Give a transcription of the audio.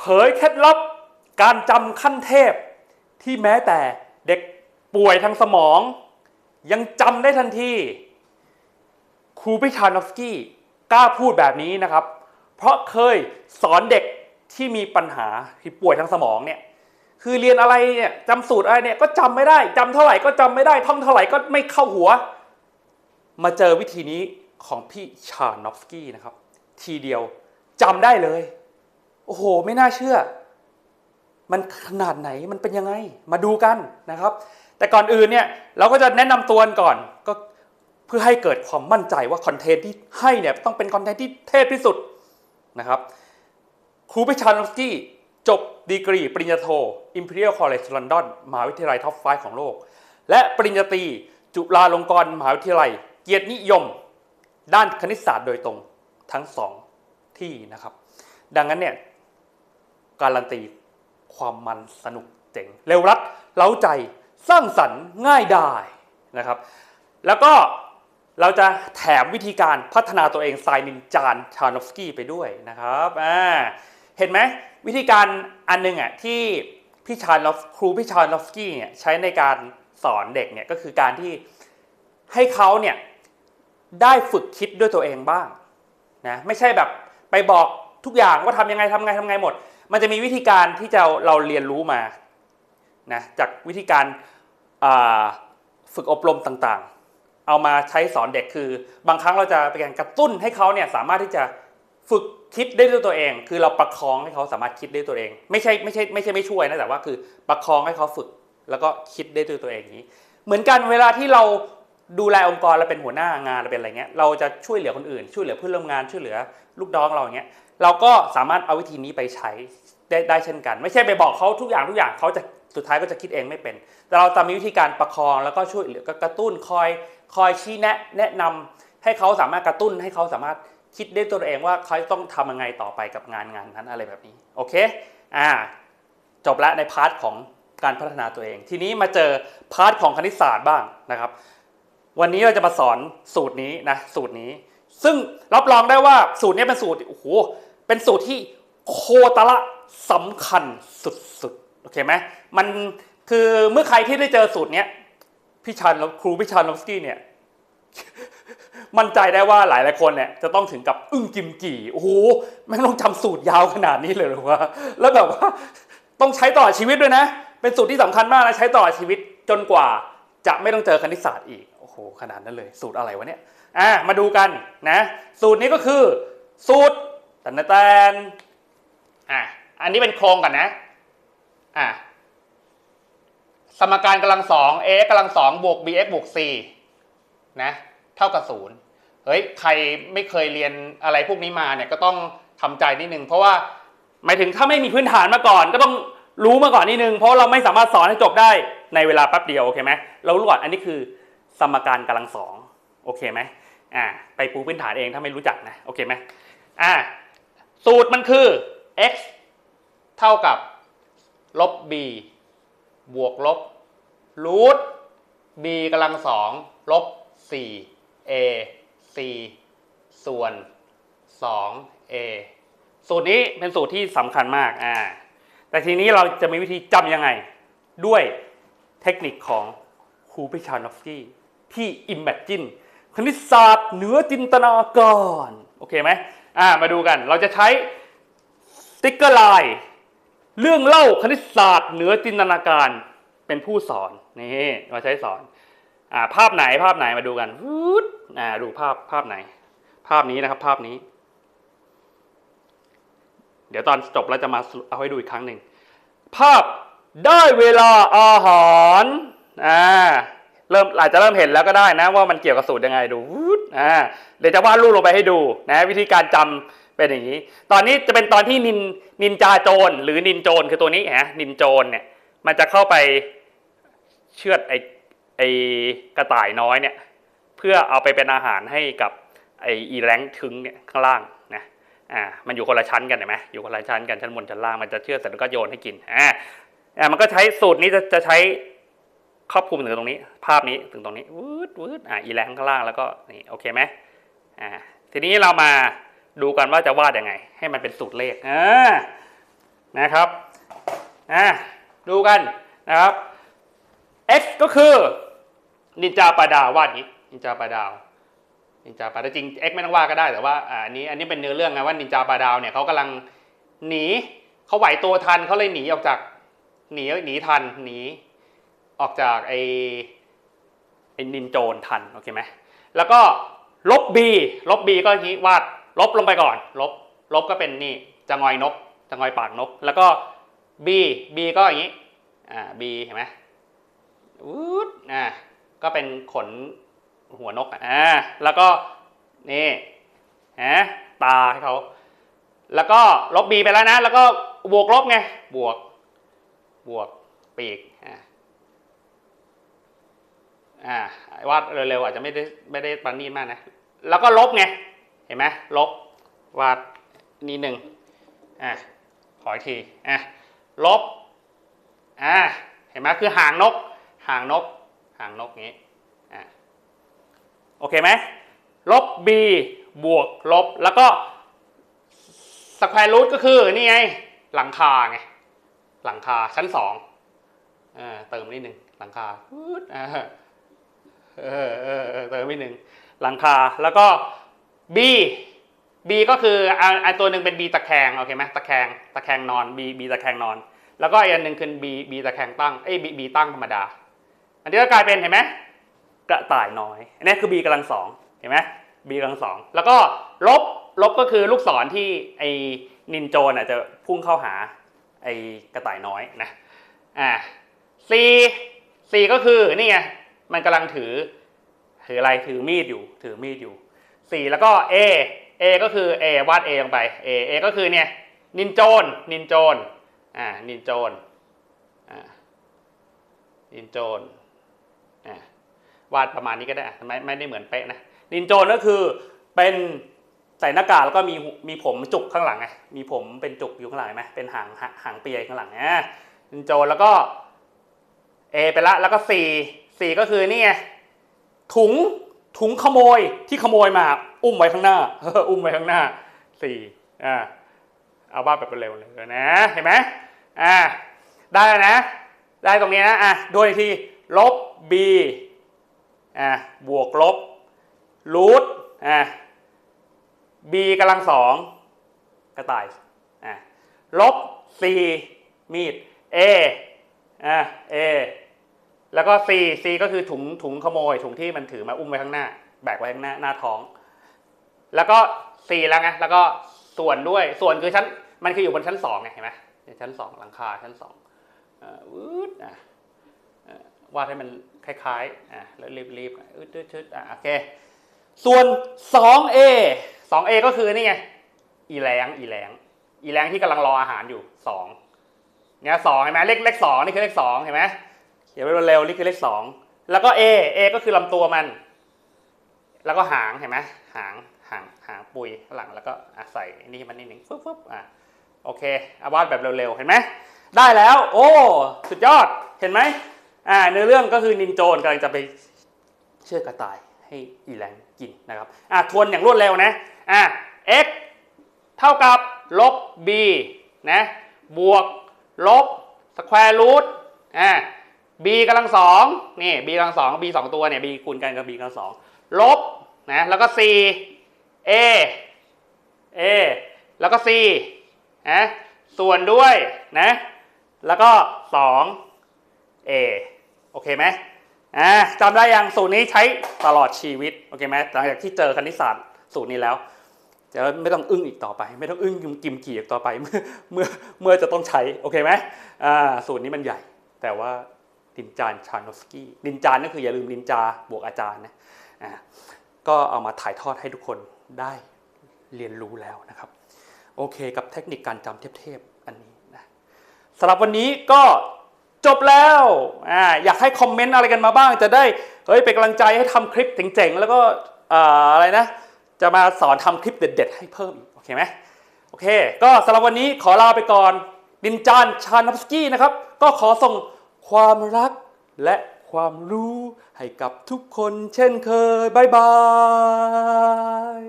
เผยเคล็ดลับการจำขั้นเทพ ที่แม้แต่เด็กป่วยทางสมอง ยังจำได้ทันทีครูพิชานอฟสกี้กล้าพูดแบบนี้นะครับ เพราะเคยสอนเด็กที่มีปัญหาที่ป่วยทางสมองเนี่ยคือเรียนอะไรเนี่ยจำสูตรอะไรเนี่ยก็จำไม่ได้จำเท่าไหร่ก็จำไม่ได้ ท่องเท่าไหร่ก็ไม่เข้าหัว มาเจอวิธีนี้ของพี่ชานอฟสกี้นะครับ ทีเดียวจำได้เลย อ้โห ไม่น่าเชื่อ มันขนาดไหนมันเป็นยังไง มาดูกันนะครับ แต่ก่อนอื่นเนี่ยเราก็จะแนะนำตัวก่อนก็เพื่อให้เกิดความมั่นใจว่าคอนเทนต์ที่ให้เนี่ยต้องเป็นคอนเทนต์ที่เทพที่สุดนะครับครูพิชานอฟสกี้จบดีกรีปริญญาโท Imperial College London มหาวิทยาลัยท็อปไฟของโลก และปริญญาตรีจุฬาลงกรณ์มหาวิทยาลัย เกียรตินิยม ด้านคณิตศาสตร์โดยตรงทั้งสองที่นะครับ ดังนั้นเนี่ย การันตี ความมันสนุกเจ๋งเร็วรัดเล้าใจสร้างสรรค์ง่ายได้นะครับ แล้วก็เราจะแถมวิธีการพัฒนาตัวเองไตล์นินจานชานอฟสกี้ไปด้วยนะครับอ่าเห็นไหมวิธีการอันหนึงอะที่พี่ชานอฟครูพี่ชานอฟสกี้เนี่ยใช้ในการสอนเด็กเนี่ยก็คือการที่ให้เขาเนี่ยได้ฝึกคิดด้วยตัวเองบ้างนะไม่ใช่แบบไปบอกทุกอย่างว่าทำยังไงทำไงทำไงหมด มันจะมีวิธีการที่จะเราเรียนรู้มานะจากวิธีการฝึกอบรมต่างๆ เอามาใช้สอนเด็กคือ บางครั้งเราจะเป็นการกระตุ้นให้เขาเนี่ยสามารถที่จะฝึกคิดได้ด้วยตัวเอง คือเราประคองให้เขาสามารถคิดได้ตัวเอง ไม่ใช่ไม่ใช่ไม่ใช่ไม่ช่วยนะแต่ว่าคือประคองให้เขาฝึกแล้วก็คิดได้ด้วยตัวเองอย่างนี้ เหมือนกันเวลาที่เราดูแลองค์กรเราเป็นหัวหน้างานเราเป็นอะไรเงี้ยเราจะช่วยเหลือคนอื่น ช่วยเหลือเพื่อนร่วมงานช่วยเหลือลูกน้องเราอย่างเงี้ย เราก็สามารถเอาวิธีนี้ไปใช้ได้ได้เช่นกัน ไม่ใช่ไปบอกเขาทุกอย่างทุกอย่างเขาจะสุดท้ายก็จะคิดเองไม่เป็น แต่เราจะมีวิธีการประคองแล้วก็ช่วยเหลือกระตุ้นคอยคอยชี้แนะแนะนำให้เขาสามารถกระตุ้นให้เขาสามารถคิดได้ตัวเองว่าเขาต้องทำยังไงต่อไปกับงานงานนั้นอะไรแบบนี้โอเคอ่าจบแล้วในพาร์ทของการพัฒนาตัวเอง ทีนี้มาเจอพาร์ทของคณิตศาสตร์บ้างนะครับ วันนี้เราจะมาสอนสูตรนี้นะสูตรนี้ ซึ่งรับรองได้ว่าสูตรนี้เป็นสูตรโอ้โห เป็นสูตรที่โคตรละสำคัญสุดๆ โอเคไหมมันคือเมื่อใครที่ได้เจอสูตรเนี้ยพี่ชันครูพี่ชันลอฟสกี้เนี่ย มั่นใจได้ว่าหลายหลายคนเนี่ยจะต้องถึงกับอึ้งกิมกี่โอ้โหแม่งต้องจำสูตรยาวขนาดนี้เลยหรือวะแล้วแบบว่าต้องใช้ตลอชีวิตด้วยนะ เป็นสูตรที่สำคัญมากนะใช้ตลอชีวิตจนกว่าจะไม่ต้องเจอคณิตศาสตร์อีกโอ้โหขนาดนั้นเลย สูตรอะไรวะเนี่ยอะมาดูกันนะ สูตรนี้ก็คือ สูตร ตันแตนอะอันนี้เป็นโครงก่อนนะอะสมการกำลังสอง a กำลังสองบวก bx บวก c นะเท่ากับศูนย์เฮ้ยใครไม่เคยเรียนอะไรพวกนี้มาเนี่ยก็ต้องทำใจนิดนึงเพราะว่าหมายถึงถ้าไม่มีพื้นฐานมาก่อน ก็ต้องรู้มาก่อนนิดนึง เพราะเราไม่สามารถสอนให้จบได้ในเวลาแป๊บเดียวโอเคไหมเรารู้ก่อนอันนี้คือสมการกำลังสองโอเคไหมอ่าไปปูพื้นฐานเองถ้าไม่รู้จักนะโอเคไหมอ่า สูตรมันคือ x เท่ากับ ลบ b บวกลบรูท b กำลังสองลบ 4 a c ส่วน 2 a สูตรนี้เป็นสูตรที่สำคัญมากอ่าแต่ทีนี้เราจะมีวิธีจำยังไง ด้วยเทคนิคของครูพิชานอฟสกี้ที่ Imagine คณิตศาสตร์เหนือจินตนาการ โอเคไหม อ่ามาดูกันเราจะใช้ติ๊กเกอร์ไลน์เรื่องเล่าคณิตศาสตร์เหนือจินตนาการเป็นผู้สอนนี่มาใช้สอนอ่าภาพไหนภาพไหนมาดูกันวืดอ่าดูภาพภาพไหน ภาพนี้นะครับภาพนี้ เดี๋ยวตอนจบเราจะมาเอาให้ดูอีกครั้งหนึ่งภาพได้เวลาอาหารอ่า เริ่มอาจจะเริ่มเห็นแล้วก็ได้นะว่ามันเกี่ยวกับสูตรยังไงดูอ่าเดี๋ยวจะวาดรูปลงไปให้ดูนะวิธีการจำเป็นอย่างนี้ ตอนนี้จะเป็นตอนที่นินนินจาโจรหรือนินโจรคือตัวนี้ฮะนินโจรเนี่ยมันจะเข้าไปเชือดไอไอกระต่ายน้อยเนี่ยเพื่อเอาไปเป็นอาหารให้กับไออีแรงทึงเนี่ยข้างล่างนะอ่ามันอยู่คนละชั้นกันเห็นไหมอยู่คนละชั้นกันชั้นบนชั้นล่างมันจะเชื่อดเสร็จแล้วก็โยนให้กินอ่าอ่ามันก็ใช้สูตรนี้จะจะใช้ ครอบคลุมถึงตรงนี้ ภาพนี้ถึงตรงนี้วืดวืดอ่าอีแรงข้างล่างแล้วก็นี่โอเคไหมอ่าทีนี้เรามาดูกันว่าจะวาดยังไง ให้มันเป็นสูตรเลขอ่านะครับอะดูกันนะครับ x ก็คือนินจาปลาดาววาดนี้นินจาปลาดาวนินจาปลาดาวจริง x ไม่ต้องวาดก็ได้แต่ว่าอ่าอันนี้อันนี้เป็นเนื้อเรื่องไงว่านินจาปลาดาวเนี่ยเขากำลังหนีเขาไหวตัวทันเขาเลยหนีออกจากหนีหนีทันหนี ออกจากไอไอนินโจรทันโอเคไหมแล้วก็ลบ b ลบ b ก็อย่างนี้วาดลบลงไปก่อน ลบลบก็เป็นนี่จะงอยนกจะงอยปากนก แล้วก็ b b ก็อย่างนี้อ่า b เห็นไหมวูดอ่าก็เป็นขนหัวนกอะอ่าแล้วก็นี่ฮะตาให้เขาแล้วก็ลบ b ไปแล้วนะ แล้วก็บวกลบไงบวกบวกปีกอ่า อ่าวาดเร็วๆอาจจะไม่ได้ไม่ได้ปานนีตมากนะ แล้วก็ลบไง เห็นไหมลบวาดนี่หนึ่งอะขออีกทีอะลบอะเห็นไหมคือห่างนก ห่างนก ห่างนกอย่างนี้อะโอเคไหมลบ b บวกลบแล้วก็สแควร์รูทก็คือนี่ไงหลังคาไงหลังคาชั้นสองอ่าเติมนิดหนึ่งหลังคาอ่า เออเออเออติมนิดหนึ่งหลังคาแล้วก็ b b ก็คือออตัวหนึ่งเป็น b ตะแคงโอเคไหมตะแคงตะแคงนอน b b ตะแคงนอน แล้วก็อีกอันหนึ่งคือ b b ตะแคงตั้งเอ้ b b ตั้งธรรมดา อันนี้ก็กลายเป็นเห็นไหมกระต่ายน้อยอันนี้คือ b กำลังสองเห็นไหม b กำลังสองแล้วก็ลบลบก็คือลูกศรที่ไอ้นินโจนจะพุ่งเข้าหาไอ้กระต่ายน้อยนะอ่า c c ก็คือนี่ไง มันกำลังถือ ถืออะไรถือมีดอยู่ ถือมีดอยู่สี่แล้วก็ A A ก็คือ A วาด A ลงไป A A ก็คือเนี่ยนินโจนนินโจนอ่านินโจนอ่านินโจนอ่าวาดประมาณนี้ก็ได้ไม่ไม่ได้เหมือนเป๊ะนะนินโจนก็คือเป็นใส่หน้ากากแล้วก็มีมีผมจุกข้างหลังไงมีผมเป็นจุกอยู่ข้างหลังไหมเป็นหางหางเปียข้างหลังอะนินโจนแล้วก็ A ไปละแล้วก็สี่ สี่ก็คือนี่ไงถุงถุงขโมยที่ขโมยมา อุ้มไว้ข้างหน้าอุ้มไว้ข้างหน้าสี่อ่าเอาบ้าแบบเร็วเลยนะเห็นไหมอ่าได้แล้วนะ ได้ตรงนี้นะอะโดยที่ลบ b อะบวกลบรูทอะ b กำลังสองกระต่ายอะลบ c มีด a อะ a แล้วก็ C C ก็คือถุงถุงขโมย ถุงที่มันถือมาอุ้มไว้ข้างหน้า แบกไว้ข้างหน้าหน้าท้อง แล้วก็ C แล้วไงแล้วก็ส่วนด้วยส่วนคือชั้นมันคืออยู่บนชั้นสองไงเห็นไหมชั้นสองหลังคาชั้นสองอืดอะอ่าวาดให้มันคล้ายๆอะแล้วรีบๆอะอึดอึดอึดอะโอเคส่วน 2A 2A ก็คือนี่ไงอีแรงอีแรงอีแรงที่กำลังรออาหารอยู่สองเนี่ยสองเห็นไหมเลขเลขสองนี่คือเลขสองเห็นไหม เขียนไว้เร็วๆนี่คือเลขสองแล้วก็ A A ก็คือลำตัวมัน แล้วก็หางเห็นไหมหางหางหางปุยข้างหลังแล้วก็ใส่นี่มันนิดหนึ่งฟึ๊บฟึ๊บอะโอเคอาวาดแบบเร็วๆเห็นไหมได้แล้ว โอ้ สุดยอดเห็นไหมอ่าเนื้อเรื่องก็คือนินโจนกำลังจะไปเชื่อกระต่ายให้อีแรงกินนะครับอะทวนอย่างรวดเร็วนะอะ x เท่ากับลบ b นะบวกลบสแควร์รูทอะ b กำลังสองนี่ b กำลังสอง b สองตัวเนี่ย b คูณกันกับ b กำลังสองลบนะแล้วก็ c a a แล้วก็ c นะส่วนด้วยนะแล้วก็ 2 a โอเคไหมอ่าจำได้ยังสูตรนี้ใช้ตลอดชีวิตโอเคไหมหลังจากที่เจอคณิตศาสตร์สูตรนี้แล้วจะไม่ต้องอึ้งอีกต่อไป ไม่ต้องอึ้งกิมกี่อีกต่อไปเมื่อเมื่อเมื่อจะต้องใช้โอเคไหมอ่าสูตรนี้มันใหญ่ แต่ว่า นินจานชานอฟสกี้นินจานก็คืออย่าลืมนินจาบวกอาจารย์นะก็เอามาถ่ายทอดให้ทุกคนได้เรียนรู้แล้วนะครับ โอเคกับเทคนิคการจำเทพๆอันนี้นะสำหรับวันนี้ก็จบแล้วออยากให้คอมเมนต์อะไรกันมาบ้าง จะได้เฮ้ยเป็นกำลังใจให้ทำคลิปเจ๋งๆ แล้วก็อะไรนะ จะมาสอนทำคลิปเด็ดๆ ให้เพิ่มอีกโอเคไหมโอเค ก็สำหรับวันนี้ขอลาไปก่อนนินจานชานอฟสกี้นะครับ ก็ขอส่ง ความรักและความรู้ให้กับทุกคนเช่นเคยบ๊ายบาย